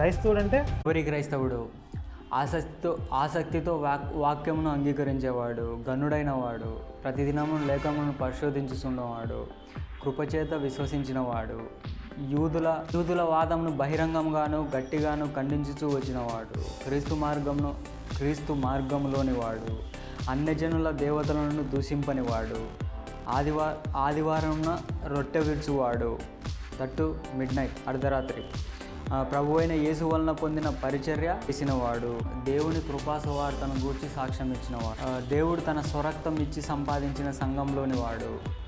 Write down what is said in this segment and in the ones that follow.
క్రైస్తవుడు అంటే ఎవరి క్రైస్తవుడు? ఆసక్తితో ఆసక్తితో వాక్ వాక్యమును అంగీకరించేవాడు గనుడైన వాడు ప్రతిదినము లేఖమును పరిశోధించుచున్నవాడు కృపచేత విశ్వసించినవాడు యూదుల యూదుల వాదమును బహిరంగంగాను గట్టిగాను ఖండించుచూ వచ్చినవాడు క్రీస్తు మార్గమును క్రీస్తు మార్గంలోని వాడు అన్యజనుల దేవతలను దూషింపనివాడు ఆదివా ఆదివారంన రొట్టె విడుచువాడు దట్టు మిడ్ నైట్ అర్ధరాత్రి. ప్రభు అయిన యేసు వలన పొందిన పరిచర్య చేసినవాడు. దేవుని కృపాసువార్తను గూర్చి సాక్ష్యం ఇచ్చినవాడు. దేవుడు తన స్వరక్తం ఇచ్చి సంపాదించిన సంఘంలోని వాడు.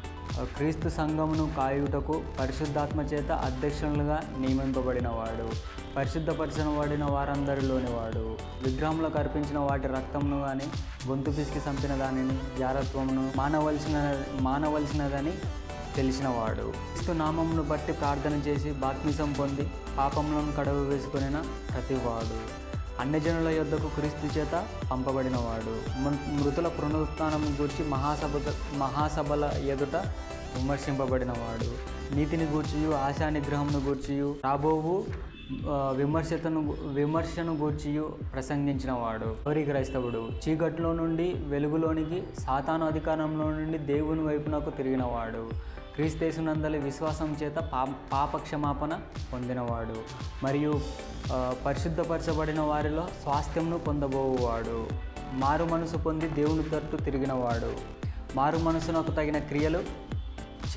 క్రీస్తు సంఘమును కాయుటకు పరిశుద్ధాత్మ చేత అధ్యక్షులుగా నియమింపబడినవాడు వాడు. వాడిన వారందరిలోని వాడు. విగ్రహంలోకి అర్పించిన వాటి రక్తంను కానీ గొంతు పిసికి చంపిన దానిని జారత్వమును మానవలసిన మానవలసినదని తెలిసినవాడు. క్రీస్తు నామమును బట్టి ప్రార్థన చేసి బాప్తిసం పొంది పాపములను కడవు వేసుకునిన ప్రతివాడు. అన్యజనుల యొద్దకు క్రీస్తు చేత పంపబడినవాడు. మృ- మృతుల పునరుత్నం గూర్చి మహాసభ మహాసభల ఎదుట విమర్శింపబడినవాడు. నీతిని గూర్చియు ఆశానిగ్రహంను గూర్చియు రాబోవు విమర్శతను విమర్శను గూర్చియు ప్రసంగించినవాడు. ఎవరి క్రైస్తవుడు? చీకట్లో నుండి వెలుగులోనికి సాతాను అధికారంలో నుండి దేవుని వైపునకు తిరిగినవాడు. క్రీస్తేసునందలి విశ్వాసం చేత పా పాపక్షమాపణ పొందినవాడు. మరియు పరిశుద్ధపరచబడిన వారిలో స్వాస్థ్యంను పొందబోవాడు మారు మనసు పొంది దేవుని తట్టు తిరిగినవాడు. మారు మనసునకు తగిన క్రియలు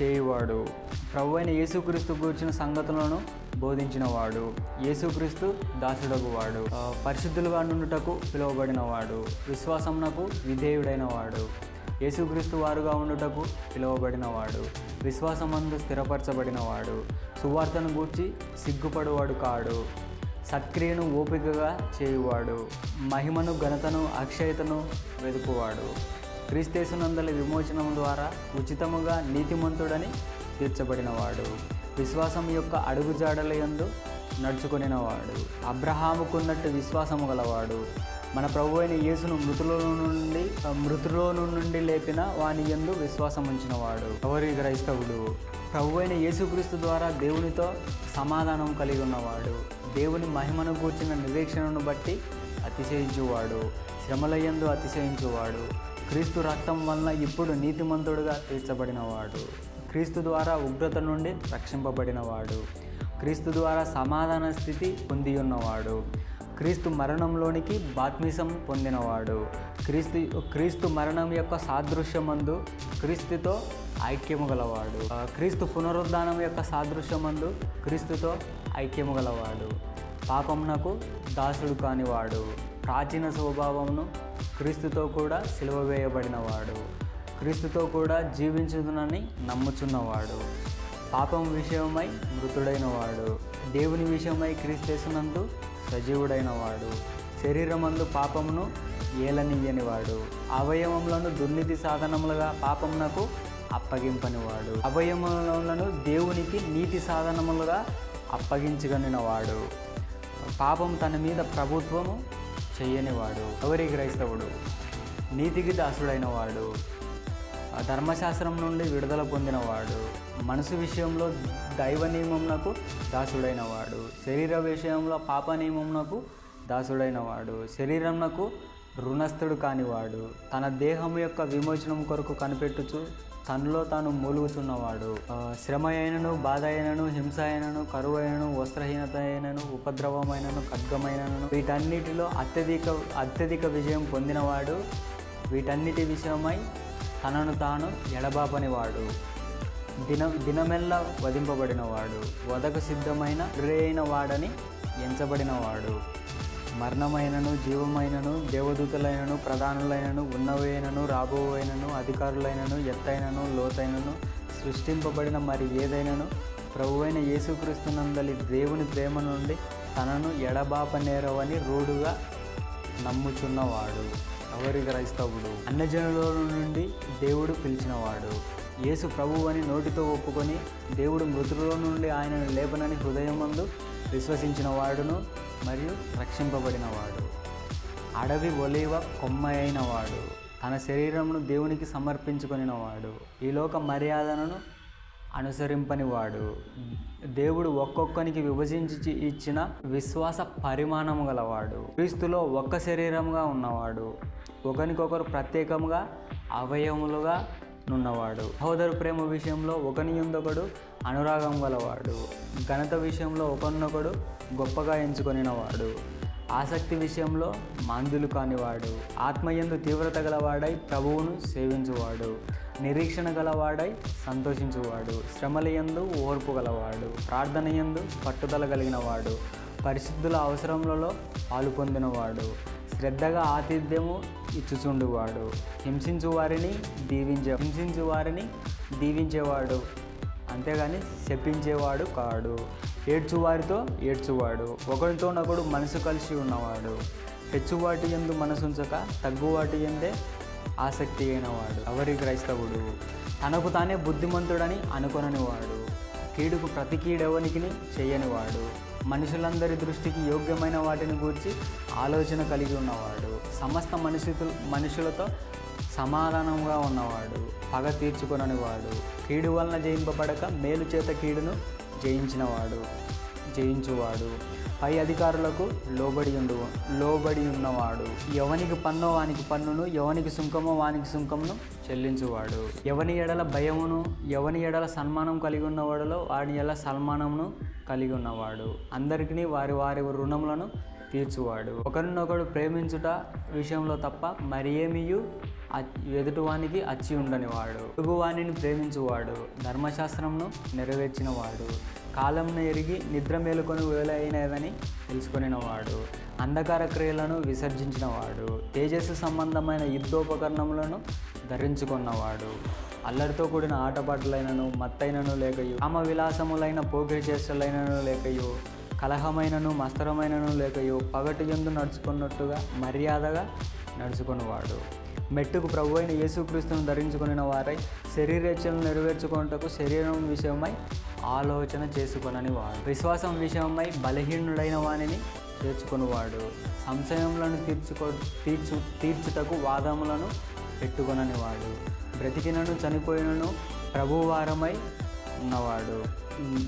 చేయువాడు. ప్రభు అయిన యేసుక్రీస్తు కూర్చిన సంగతులను బోధించినవాడు. యేసుక్రీస్తు దాసుడగువాడు. పరిశుద్ధులుగా నుండుటకు పిలువబడినవాడు. విశ్వాసంనకు విధేయుడైనవాడు. యేసుక్రీస్తు వారుగా ఉండుటకు పిలువబడినవాడు. విశ్వాసమందు స్థిరపరచబడినవాడు. సువార్తను గూర్చి సిగ్గుపడువాడు కాడు. సక్రియను ఓపికగా చేయువాడు. మహిమను ఘనతను అక్షయతను వెతుకువాడు క్రీస్తేసునందలి విమోచనం ద్వారా ఉచితముగా నీతిమంతుడని తీర్చబడినవాడు. విశ్వాసం యొక్క అడుగుజాడల యందు అబ్రహాముకున్నట్టు విశ్వాసము గలవాడు. మన ప్రభు అయిన యేసును మృతులలో నుండి మృతులో నుండి లేపిన వాని యందు విశ్వాసం ఉంచినవాడు. ఎవరి క్రైస్తవుడు? ప్రభు అయిన యేసుక్రీస్తు ద్వారా దేవునితో సమాధానం కలిగి ఉన్నవాడు. దేవుని మహిమను కూర్చిన నిరీక్షణను బట్టి అతిశయించువాడు. శ్రమలయందు అతిశయించువాడు. క్రీస్తు రక్తం వలన ఇప్పుడు నీతిమంతుడుగా తీర్చబడినవాడు. క్రీస్తు ద్వారా ఉగ్రత నుండి రక్షింపబడినవాడు. క్రీస్తు ద్వారా సమాధాన స్థితి పొంది ఉన్నవాడు క్రీస్తు మరణంలోనికి బాత్మిసం పొందినవాడు. క్రీస్తు క్రీస్తు మరణం యొక్క సాదృశ్యమందు క్రీస్తుతో ఐక్యము గలవాడు. ఆ, క్రీస్తు పునరుద్ధానం యొక్క సాదృశ్యమందు క్రీస్తుతో ఐక్యము గలవాడు. పాపమునకు దాసుడు కానివాడు. ప్రాచీన స్వభావమును క్రీస్తుతో కూడా సిలువ వేయబడినవాడు. క్రీస్తుతో కూడా జీవించుదునని నమ్ముచున్నవాడు. పాపం విషయమై మృతుడైనవాడు. దేవుని విషయమై క్రీస్తు చేసినందు సజీవుడైన వాడు శరీరమందు పాపమును ఏలనీయనివాడు. అవయవములను దుర్నీతి సాధనములుగా పాపమునకు అప్పగింపనివాడు. అవయవములను దేవునికి నీతి సాధనములుగా అప్పగించగనినవాడు. పాపం తన మీద ప్రభుత్వము చేయనివాడు. ఎవరి క్రైస్తవుడు? నీతికి దాసుడైన వాడు ధర్మశాస్త్రం నుండి విడుదల పొందినవాడు మనసు విషయంలో దైవ నియమంనకు దాసుడైన వాడు శరీర విషయంలో పాప నియమంనకు దాసుడైన వాడు రుణస్థుడు కానివాడు తన దేహం యొక్క విమోచనం కొరకు కనిపెట్టుచు తనలో తాను మూలుగుచున్నవాడు. శ్రమ అయినను బాధ అయినను హింస అయినను కరువు అయినను వస్త్రహీనత అయినను ఉపద్రవమైనను ఖడ్గమైనను వీటన్నిటిలో అత్యధిక అత్యధిక విజయం పొందినవాడు. వీటన్నిటి విషయమై తనను తాను ఎడబాపనివాడు. దిన దినమెల్లా వధింపబడినవాడు. వదకు సిద్ధమైన రేయిన వాడని ఎంచబడినవాడు. మరణమైనను జీవమైనను దేవదూతలైనను ప్రధానులైనను ఉన్నవైనను రాబోవైనను అధికారులైనను ఎత్తైనను లోతైనను సృష్టింపబడిన మరి ఏదైనను ప్రభువైన యేసుక్రీస్తునందలి దేవుని ప్రేమ నుండి తనను ఎడబాపనేరవని రూఢుగా నమ్ముచున్నవాడు. ఎవరి క్రైస్తవుడు? అన్నజనుల నుండి దేవుడు పిలిచినవాడు. యేసు ప్రభువు అని నోటితో ఒప్పుకొని దేవుడు మృతుల నుండి ఆయనను లేపనని హృదయమందు విశ్వసించిన వాడును మరియు రక్షింపబడినవాడు. అడవి ఒలివ కొమ్మ అయినవాడు. తన శరీరమును దేవునికి సమర్పించుకొనినవాడు. ఈ లోక మర్యాదలను అనుసరింపని వాడు దేవుడు ఒక్కొక్కనికి విభజించి ఇచ్చిన విశ్వాస పరిమాణము గలవాడు. క్రీస్తులో ఒక్క శరీరంగా ఉన్నవాడు. ఒకరికొకరు ప్రత్యేకంగా అవయములుగా నున్నవాడు. సహోదరు ప్రేమ విషయంలో ఒకని యొందొకడు అనురాగం గలవాడు. ఘనత విషయంలో ఒకరినొకడు గొప్పగా ఎంచుకొనినవాడు. ఆసక్తి విషయంలో మందులు కానివాడు. ఆత్మయందు తీవ్రత గలవాడై ప్రభువును సేవించువాడు. నిరీక్షణ గలవాడై సంతోషించువాడు. శ్రమలయందు ఓర్పు గలవాడు. ప్రార్థన యందు పట్టుదల కలిగినవాడు. పరిశుద్ధుల అవసరములలో పాలు పొందినవాడు. శ్రద్ధగా ఆతిథ్యము ఇచ్చుచుండువాడు. హింసించు వారిని దీవించే హింసించు వారిని దీవించేవాడు. అంతేగాని శపించేవాడు కాడు. ఏడ్చువారితో ఏడ్చువాడు. ఒకరితోనొకడు మనసు కలిసి ఉన్నవాడు. హెచ్చువాటి ఎందు మనసుంచక తగ్గువాటి ఎందే ఆసక్తి అయినవాడు. ఎవరి క్రైస్తవుడు? తనకు తానే బుద్ధిమంతుడని అనుకొననివాడు. కీడుకు ప్రతి కీడెవనికి చేయనివాడు. మనుషులందరి దృష్టికి యోగ్యమైన వాటిని గూర్చి ఆలోచన కలిగి ఉన్నవాడు. సమస్త మనుషులు మనుషులతో సమాధానంగా ఉన్నవాడు. పగ తీర్చుకొననివాడు. కీడు వలన జయింపబడక మేలు చేత కీడును జయించినవాడు. జయించువాడు. పై అధికారులకు లోబడి ఉండు లోబడి ఉన్నవాడు. ఎవనికి పన్నో వానికి పన్నును ఎవనికి సుంకమో వానికి సుంకమును చెల్లించువాడు. ఎవని ఎడల భయమును ఎవని ఎడల సన్మానం కలిగి ఉన్నవాడులో వాడి ఎడల సన్మానమును కలిగి ఉన్నవాడు అందరికీ వారి వారి రుణములను తీర్చువాడు. ఒకరినొకడు ప్రేమించుట విషయంలో తప్ప మరి ఎదుటివానికి అచ్చి ఉండనివాడు. పొరుగువానిని ప్రేమించువాడు. ధర్మశాస్త్రంను నెరవేర్చినవాడు. కాలంను ఎరిగి నిద్ర మేలుకొని వేలైనదని తెలుసుకునేవాడు అంధకార క్రియలను విసర్జించినవాడు. తేజస్సు సంబంధమైన యుద్ధోపకరణములను ధరించుకున్నవాడు. అల్లరితో కూడిన ఆటపాటలైనను మత్తైనను లేకయు కామ విలాసములైన పోకిరి చేష్టలైనను లేకయు కలహమైనను మస్తరమైనను లేకయు పగటి ఎందు నడుచుకున్నట్టుగా మర్యాదగా నడుచుకున్నవాడు మెట్టుకు ప్రభు అయిన యేసుక్రీస్తును ధరించుకుని వారై శరీరేచ్ఛలను నెరవేర్చుకున్నటకు శరీరం విషయమై ఆలోచన చేసుకొనని వాడు. విశ్వాసం విషయమై బలహీనుడైన వానిని చేర్చుకునివాడు. సంశయములను తీర్చుకో తీర్చు తీర్చుటకు వాదములను పెట్టుకొనని వాడు. బ్రతికినను చనిపోయినను ప్రభువారమై ఉన్నవాడు.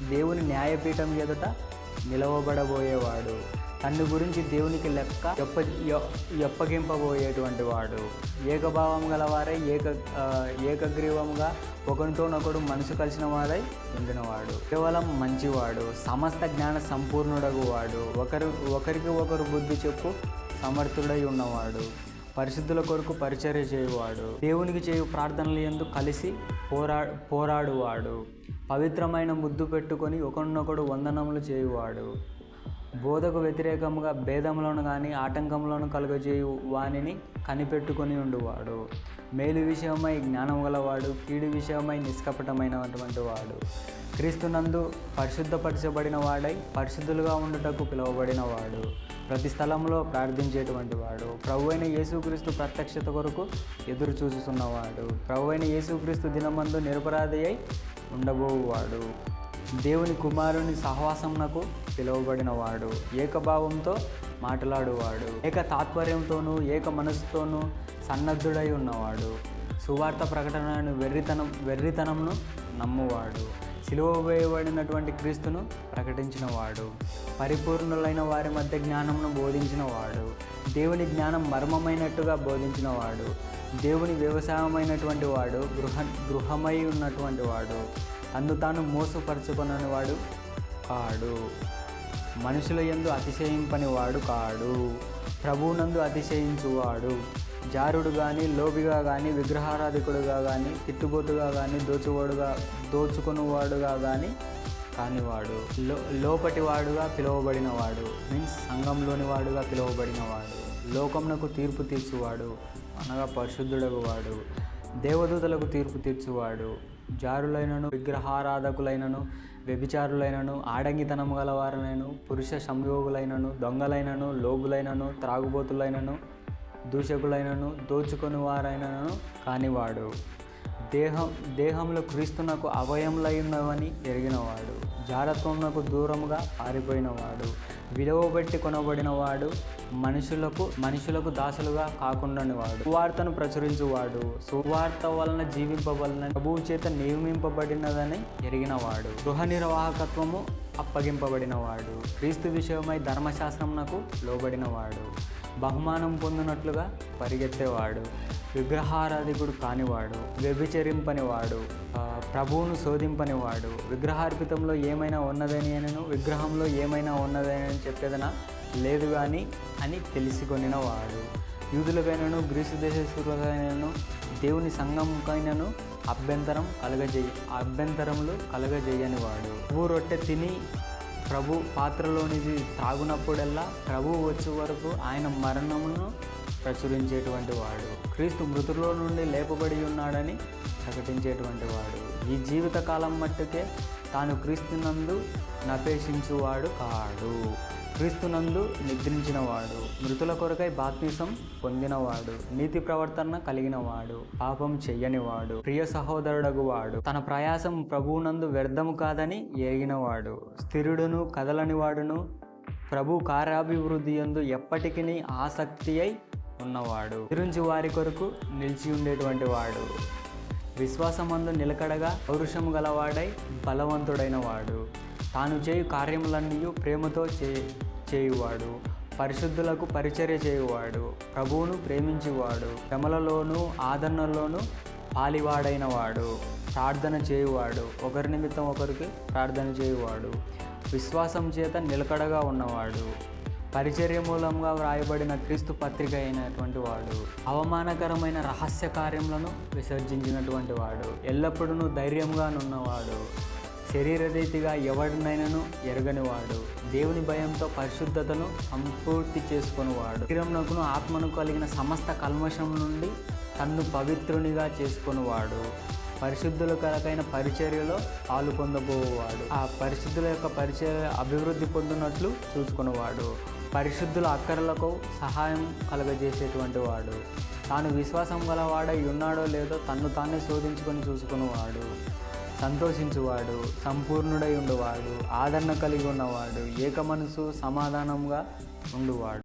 దేవుని న్యాయపీఠం ఎదుట నిలవబడబోయేవాడు. తన్ను గురించి దేవునికి లెక్క ఎప్ప ఎప్పగింపబోయేటువంటి వాడు. ఏకభావం గలవారై ఏక ఏకగ్రీవంగా ఒకరితోనొకడు మనసు కలిసిన వారై ఉండినవాడు. కేవలం మంచివాడు సమస్త జ్ఞాన సంపూర్ణుడగు వాడు. ఒకరు ఒకరికి ఒకరు బుద్ధి చెప్పు సమర్థుడై ఉన్నవాడు. పరిశుద్ధుల కొరకు పరిచర్య చేయువాడు. దేవునికి చేయు ప్రార్థనలు ఎందు కలిసి పోరా పోరాడువాడు. పవిత్రమైన ముద్దు పెట్టుకొని ఒకరినొకడు వందనములు చేయువాడు. బోధకు వ్యతిరేకముగా భేదములను కానీ ఆటంకములను కలుగజేయు వానిని కనిపెట్టుకొని ఉండువాడు. మేలు విషయమై జ్ఞానం గలవాడు కీడు విషయమై నిష్కపటమైనటువంటి వాడు. క్రీస్తునందు పరిశుద్ధపరచబడిన వాడై పరిశుద్ధులుగా ఉండుటకు పిలువబడిన వాడు. ప్రతి స్థలంలో ప్రార్థించేటువంటి వాడు. ప్రభు అయిన యేసుక్రీస్తు ప్రత్యక్షత కొరకు ఎదురు చూస్తున్నవాడు ప్రభు అయిన యేసుక్రీస్తు దినమందు నిరపరాధి అయి ఉండబోవాడు దేవుని కుమారుని సహవాసమునకు పిలువబడినవాడు. ఏకభావంతో మాట్లాడువాడు. ఏక తాత్పర్యంతోనూ ఏక మనసుతోనూ సన్నద్ధుడై ఉన్నవాడు. సువార్త ప్రకటనను వెర్రితనం వెర్రితనంను నమ్మువాడు. సిలువ వేయబడినటువంటి క్రీస్తును ప్రకటించినవాడు. పరిపూర్ణులైన వారి మధ్య జ్ఞానమును బోధించినవాడు. దేవుని జ్ఞానం మర్మమైనట్టుగా బోధించినవాడు. దేవుని వ్యవసాయమైనటువంటి వాడు గృహ గృహమై ఉన్నటువంటి వాడు. అందు తాను మోసపరుచుకొనని వాడు కాడు. మనుషుల యందు అతిశయింపని వాడు కాడు ప్రభువునందు అతిశయించువాడు. జారుడు కానీ లోబిగా కానీ విగ్రహారాధికుడుగా కానీ తిట్టుబోతుగా కానీ దోచువాడుగా దోచుకునివాడుగా కానీ కానివాడు. లో లోపటి వాడుగా పిలువబడినవాడు. మీన్స్ సంఘంలోని వాడుగా పిలువబడినవాడు. లోకమునకు తీర్పు తీర్చువాడు. అనగా పరిశుద్ధుడగు వాడు దేవదూతలకు తీర్పు తీర్చువాడు. జారులైనను విగ్రహారాధకులైనను వ్యభిచారులైనను ఆడంగితనము గలవారనైనను పురుష సంయోగులైనను దొంగలైనను లోబులైనను త్రాగుబోతులైనను దూషకులైనను దోచుకొని వారైనను కానివాడు. దేహం దేహంలో క్రీస్తునకు అవయములైనవని ఎరిగినవాడు. జారత్వమునకు దూరముగా పారిపోయినవాడు. విలువబెట్టి కొనబడినవాడు మనుషులకు మనుషులకు దాసులుగా కాకుండానివాడు. సువార్తను ప్రచురించువాడు. సువార్త వలన జీవింపబలన ప్రభువు చేత నియమింపబడినదని ఎరిగినవాడు. గృహ నిర్వాహకత్వము అప్పగింపబడినవాడు. క్రీస్తు విషయమై ధర్మశాస్త్రమునకు లోబడినవాడు. బహుమానం పొందినట్లుగా పరిగెత్తేవాడు. విగ్రహారాధికుడు కానివాడు. వ్యభిచరింపనివాడు. ఆ, ప్రభువును శోధింపనివాడు. విగ్రహార్పితంలో ఏమైనా ఉన్నదని అనను విగ్రహంలో ఏమైనా ఉన్నదని అని చెప్పేదన లేదు కానీ అని తెలుసుకొనినవాడు. యూదులకైనను గ్రీసు దేశస్తులకైనను దేవుని సంఘంకైనను అభ్యంతరం కలగజేయ అభ్యంతరములు కలగజేయని వాడు ప్రభు రొట్టె తిని ప్రభు పాత్రలోనిది త్రాగునప్పుడల్లా ప్రభు వచ్చే వరకు ఆయన మరణమును ప్రచురించేటువంటి వాడు. క్రీస్తు మృతుల్లో నుండి లేపబడి ఉన్నాడని ప్రకటించేటువంటి వాడు. ఈ జీవితకాలం మట్టుకే తాను క్రీస్తునందు నపేషించువాడు కాడు. క్రీస్తునందు నిద్రించినవాడు. మృతుల కొరకై బాప్తిసం పొందినవాడు. నీతి ప్రవర్తన కలిగినవాడు. పాపం చెయ్యనివాడు. ప్రియ సహోదరుడగు వాడు తన ప్రయాసం ప్రభువునందు వ్యర్థము కాదని ఎరిగినవాడు. స్థిరుడును కదలనివాడును ప్రభు కార్యాభివృద్ధి యందు ఎప్పటికీ ఆసక్తి అయి ఉన్నవాడు. గురించి వారి కొరకు నిలిచి ఉండేటువంటి వాడు. విశ్వాసమందు నిలకడగా పౌరుషము గలవాడై బలవంతుడైన వాడు తాను చేయు కార్యములన్నీ ప్రేమతో చే చేయువాడు. పరిశుద్ధులకు పరిచర్య చేయువాడు. ప్రభువును ప్రేమించేవాడు. శ్రమలలోనూ ఆదరణలోనూ పాలివాడైన వాడు ప్రార్థన చేయువాడు. ఒకరి నిమిత్తం ఒకరికి ప్రార్థన చేయువాడు. విశ్వాసం చేత నిలకడగా ఉన్నవాడు. పరిచర్య మూలంగా వ్రాయబడిన క్రీస్తు పత్రిక అయినటువంటి వాడు అవమానకరమైన రహస్య కార్యములను విసర్జించినటువంటి వాడు ఎల్లప్పుడూ ధైర్యంగా నున్నవాడు శరీరరీతిగా ఎవరినైనాను ఎరగనివాడు దేవుని భయంతో పరిశుద్ధతను సంపూర్తి చేసుకునివాడు. శరీరంలోకును ఆత్మను కలిగిన సమస్త కల్మషం నుండి తన్ను పవిత్రునిగా చేసుకునివాడు. పరిశుద్ధుల కొరకైన పరిచర్యలో ఆలు పొందబోవాడు. ఆ పరిశుద్ధుల యొక్క పరిచర్య అభివృద్ధి పొందినట్లు చూసుకునేవాడు పరిశుద్ధుల అక్కరలకు సహాయం కలగజేసేటువంటి వాడు. తాను విశ్వాసం గలవాడై ఉన్నాడో లేదో తన్ను తానే శోధించుకొని చూసుకునేవాడు సంతోషించువాడు సంపూర్ణుడై ఉండేవాడు ఆదరణ కలిగి ఉన్నవాడు ఏక మనసు సమాధానంగా ఉండువాడు.